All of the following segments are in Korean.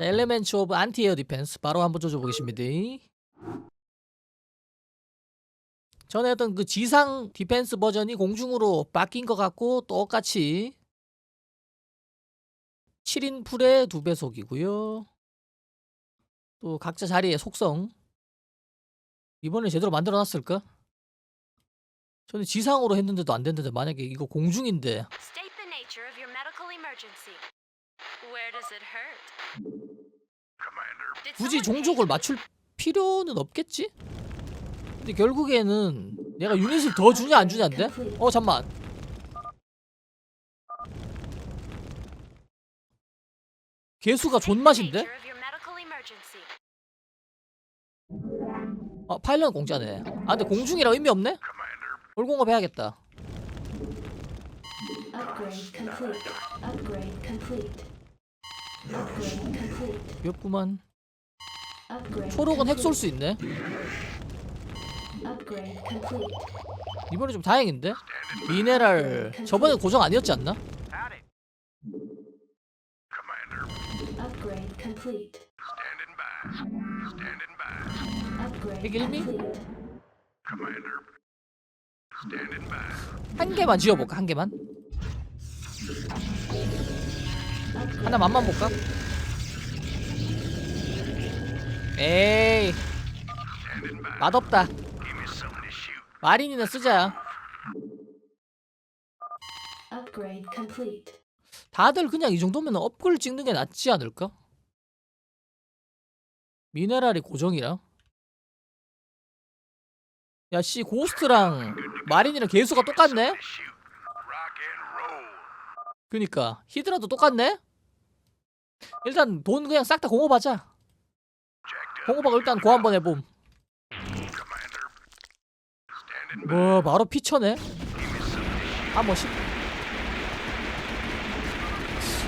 엘레멘츠 오브 안티 에어 디펜스 바로 한번 조져보겠습니다. 전에 했던 그 지상 디펜스 버전이 공중으로 바뀐 것 같고 똑같이 7인 풀의 두 배속이고요. 또 각자 자리의 속성 이번에 제대로 만들어 놨을까? 저는 지상으로 했는데도 안 됐는데 만약에 이거 공중인데 Where does it hurt? Did 굳이 someone 종족을 맞출 필요는 없겠지? 근데 결국에는 내가 유닛을 더 주냐 안 주냐인데? 어 잠만 개수가 존맛인데? nature of your medical emergency. 아 파일럿 공짜네 아 근데 공중이라 의미 없네? 올공업 해야겠다 Upgrade complete. Upgrade complete. Upgrade complete. 귀엽구만 Upgrade. 초록은 핵쏠 complete. 수 있네 Upgrade complete. 이번에 좀 다행인데? 미네랄 저번에 고정 아니었지 않나? Upgrade complete. Upgrade 핵일미? complete. 한 개만 지어볼까 한 개만 하나 맛만 볼까? 에이 맛없다 마린이나 쓰자. 다들 그냥 이 정도면 업글 찍는 게 낫지 않을까? 미네랄이 고정이라 야씨 고스트랑 마린이랑 개수가 똑같네? 그니까. 히드라도 똑같네? 일단 돈 그냥 싹 다 공업하자. 공업하고 일단 고 한번 해봄. 뭐 바로 피쳐네. 한 번씩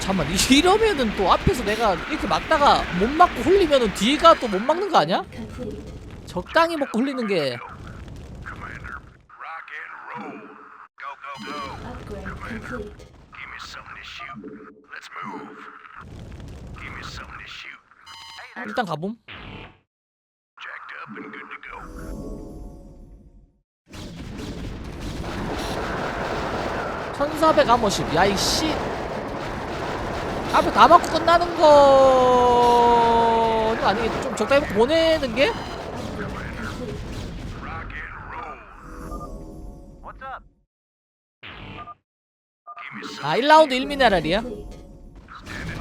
잠만 이러면은 또 앞에서 내가 이렇게 막다가 못 막고 흘리면은 뒤가 또 못 막는 거 아니야? 적당히 먹고 흘리는 게 일단 가봄. 천사백 암호십. 야 이씨. 앞에 다 맞고 끝나는 거는 아니겠지. 좀 적당히 보내는 게? 아 1라운드 1미네랄이야? Complete.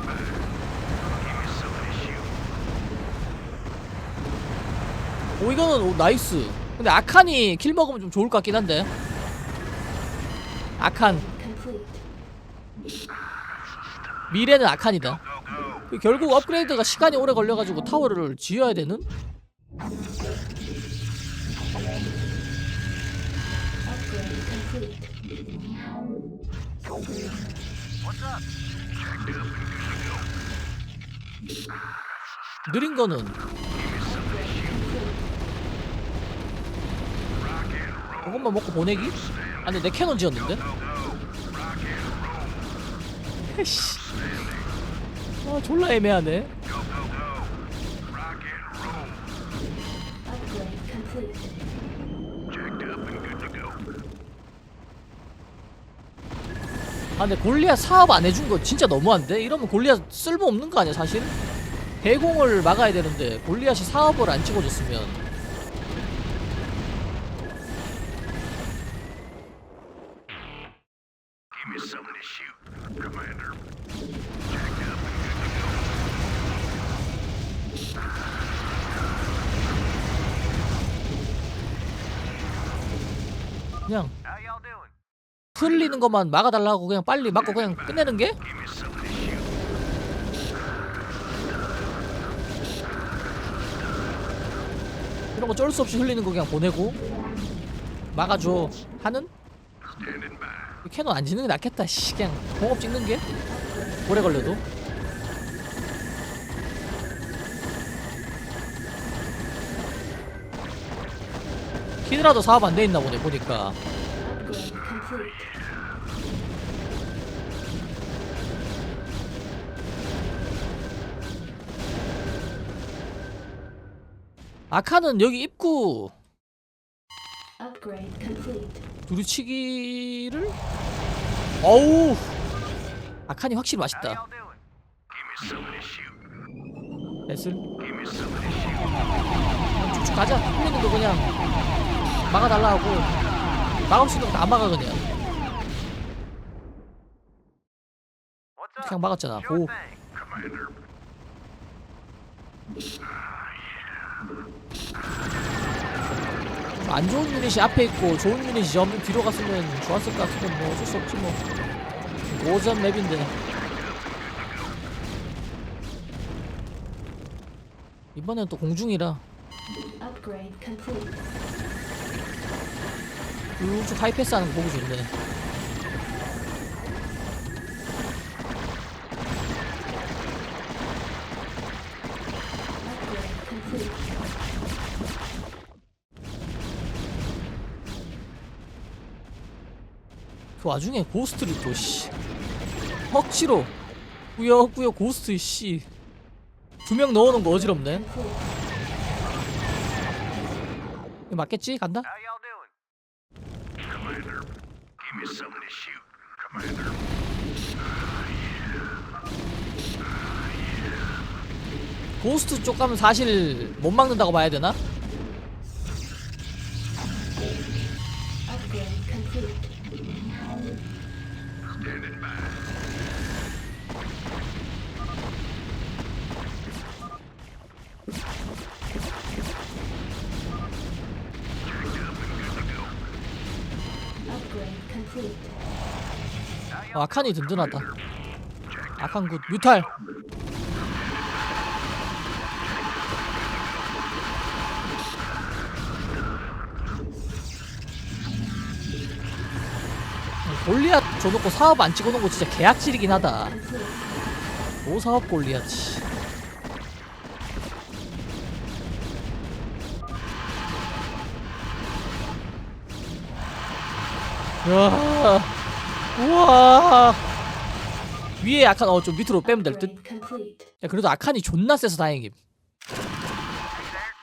오 이거는 오, 나이스 근데 아칸이 킬 먹으면 좀 좋을 것 같긴 한데 아칸. 미래는 아칸이다 그 결국 업그레이드가 시간이 오래 걸려가지고 타워를 지어야 되는? 느린 거는 그것만 먹고 보내기? 아 근데 내 캐논 지었는데? 씨. 아 졸라 애매하네 Upgrade complete. 아 근데 골리앗 사업 안 해준 거 진짜 너무한데? 이러면 골리앗 쓸모없는 거 아니야 사실? 대공을 막아야 되는데 골리앗이 사업을 안 찍어줬으면 그냥 흘리는 것만 막아달라고 그냥 빨리 막고 그냥 끝내는 게? 이런 거 쩔 수 없이 흘리는 거 그냥 보내고 막아줘. 하는? 이 캐논 안 짓는 게 낫겠다 씨. 그냥 공업 찍는 게? 오래 걸려도. 히드라도 사업 안 돼 있나 보네 보니까 콜. 아카는 여기 입구 두루치기를? 어우! 아칸이 확실히 맛있다. 에슬? 어, 쭉쭉 가자. 흘리는 거 그냥 막아달라 하고. 막을 수 있는 거다 막아 그냥 그냥 막았잖아. 오. 안 좋은 유닛이 앞에 있고 좋은 유닛이 좀 뒤로 갔으면 좋았을 것 같은데 뭐 어쩔 수 없지 뭐. 오전 맵인데. 이번엔 또 공중이라 쭉쭉 하이패스 하는 거 보기 좋네. 그 와중에 고스트를 또 씨 억지로 꾸역꾸역 고스트 씨 두 명 넣어놓은 거 어지럽네 맞겠지? 간다? 고스트 쪽 가면 사실 못 막는다고 봐야 되나? Upgrade complete. Upgrade 어, 아칸이 든든하다 아칸 굿 뮤탈 골리앗 줘놓고 사업 안 찍어놓은 거 진짜 계약질이긴 하다. 오사업 골리앗 씨. 야, 우와. 위에 아칸 어 좀 밑으로 빼면 될 듯. 야 그래도 아칸이 존나 세서 다행임.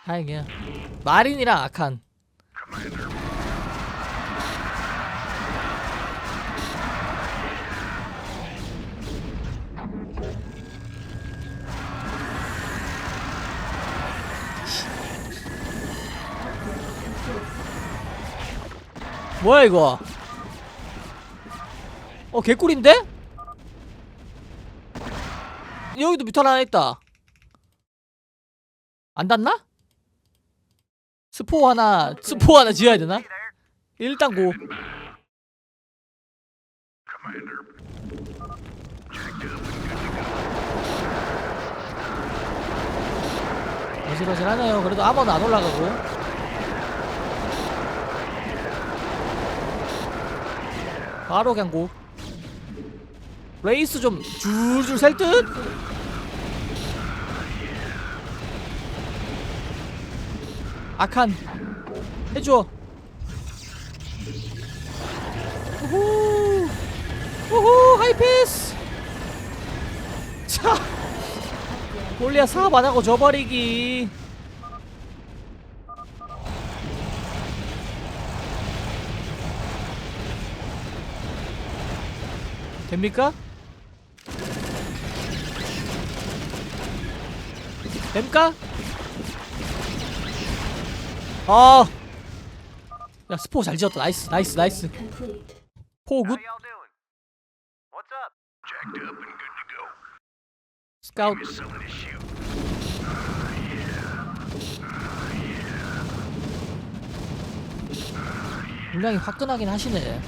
다행이야. 마린이랑 아칸. 뭐야 이거? 어 개꿀인데? 여기도 뮤탈 하나 있다. 안 닿나? 스포 하나 스포 하나 지어야 되나? 일단 고. 어질어질하네요. 그래도 아머는 안 올라가고. 바로 그냥 고. 레이스 좀 줄줄 셀 듯? 아칸 해줘. 우후. 우후 하이패스. 자 골리아 사업 안 하고 져버리기. 됩니까? 됩니까? 아, 야 스포 잘 지었다. 나이스, 나이스, 나이스. 포 굿. 스카우트. 물량이 화끈하긴 하시네.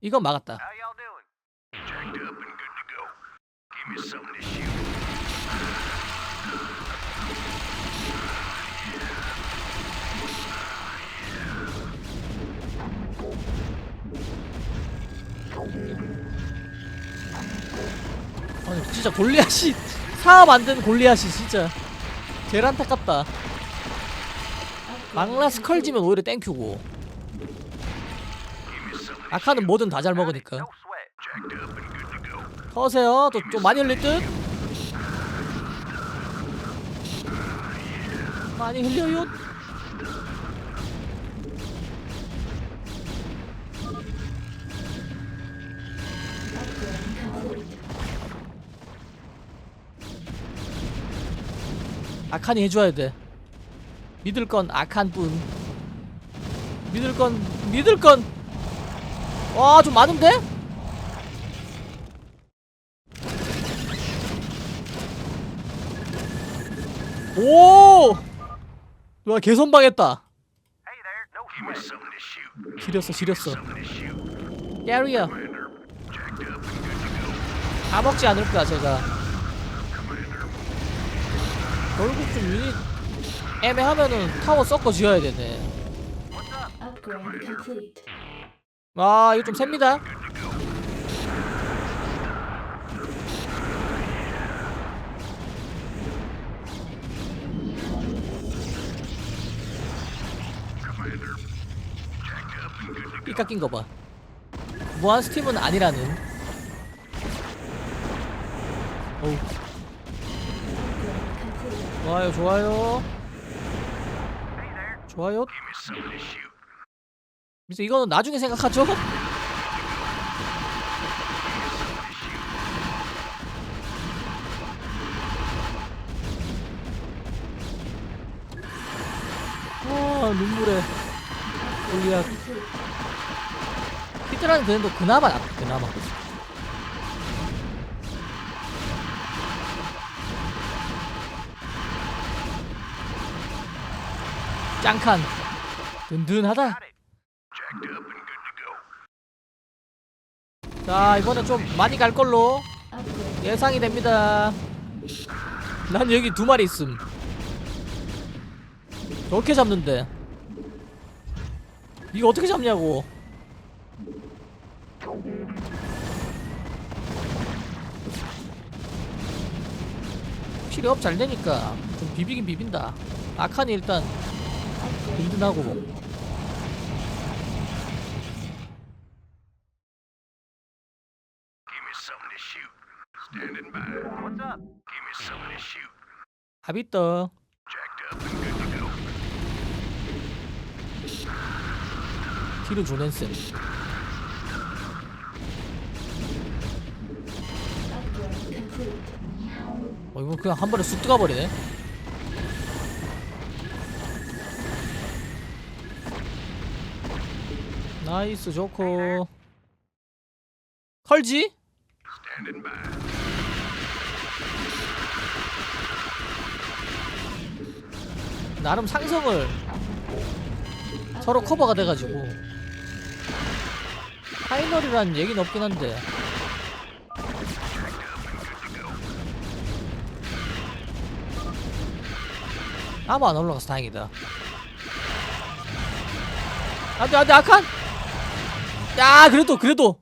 이건 막았다. 진짜 골리앗이 안된 골리앗이 진짜 제일 안타깝다. 망라 스컬지면 오히려 땡큐고. 아카는 뭐든 다 잘 먹으니까. 터세요. 또 좀 많이 흘릴 듯. 많이 흘려요. 아칸이 해줘야 돼. 믿을 건 아칸 뿐. 믿을 건 믿을 건. 와 좀 많은데? 오! 와 개선방했다. 지렸어 지렸어. 깨리야. 다 먹지 않을까 제가. 결국 좀 유닛 애매하면은 타워 섞어 지어야 되네. 아 이거 좀 셉니다. 이 깎인 거 봐. 무한 스팀은 아니라는. 어우. 좋아요, 좋아요. 좋아요. 그래서 이거는 나중에 생각하죠. 아 눈물에 Complete. 히드라는 그래도 그나마 낫 그나마 짱칸. 든든하다. 자 이번엔 좀 많이 갈 걸로. 예상이 됩니다. 난 여기 두 마리 있음. 저렇게 잡는데. 이거 어떻게 잡냐고. 필요업 잘 되니까 좀 비비긴 비빈다. 아칸이 일단 든든하고. 티르 조넨슨 Upgrade complete. 어 이거 그냥 한 번에 쑥 들어가버리네 나이스 좋고 컬지? 나름 상성을 서로 커버가 돼가지고 파이널이란 얘기는 없긴 한데 아무 안 올라가서 다행이다. 안돼 안돼 아칸. 야 그래도 그래도.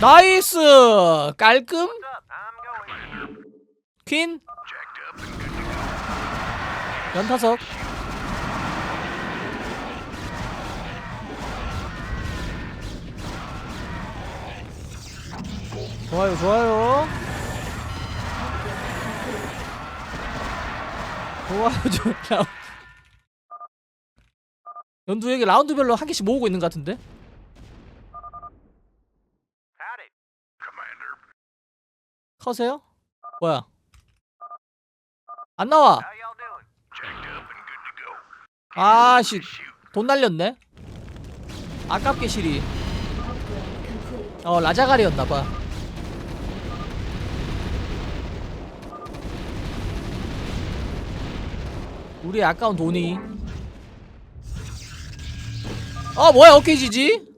나이스! 깔끔? 퀸? 연타석? 좋아요 좋아요 좋아요 좋아요 연두에게 라운드별로 한 개씩 모으고 있는 것 같은데? 커세요? 뭐야? 안 나와. 아씨 돈 날렸네? 아깝게 complete. 어 라자갈이었나봐 우리 아까운 돈이. 어 뭐야 어깨 지지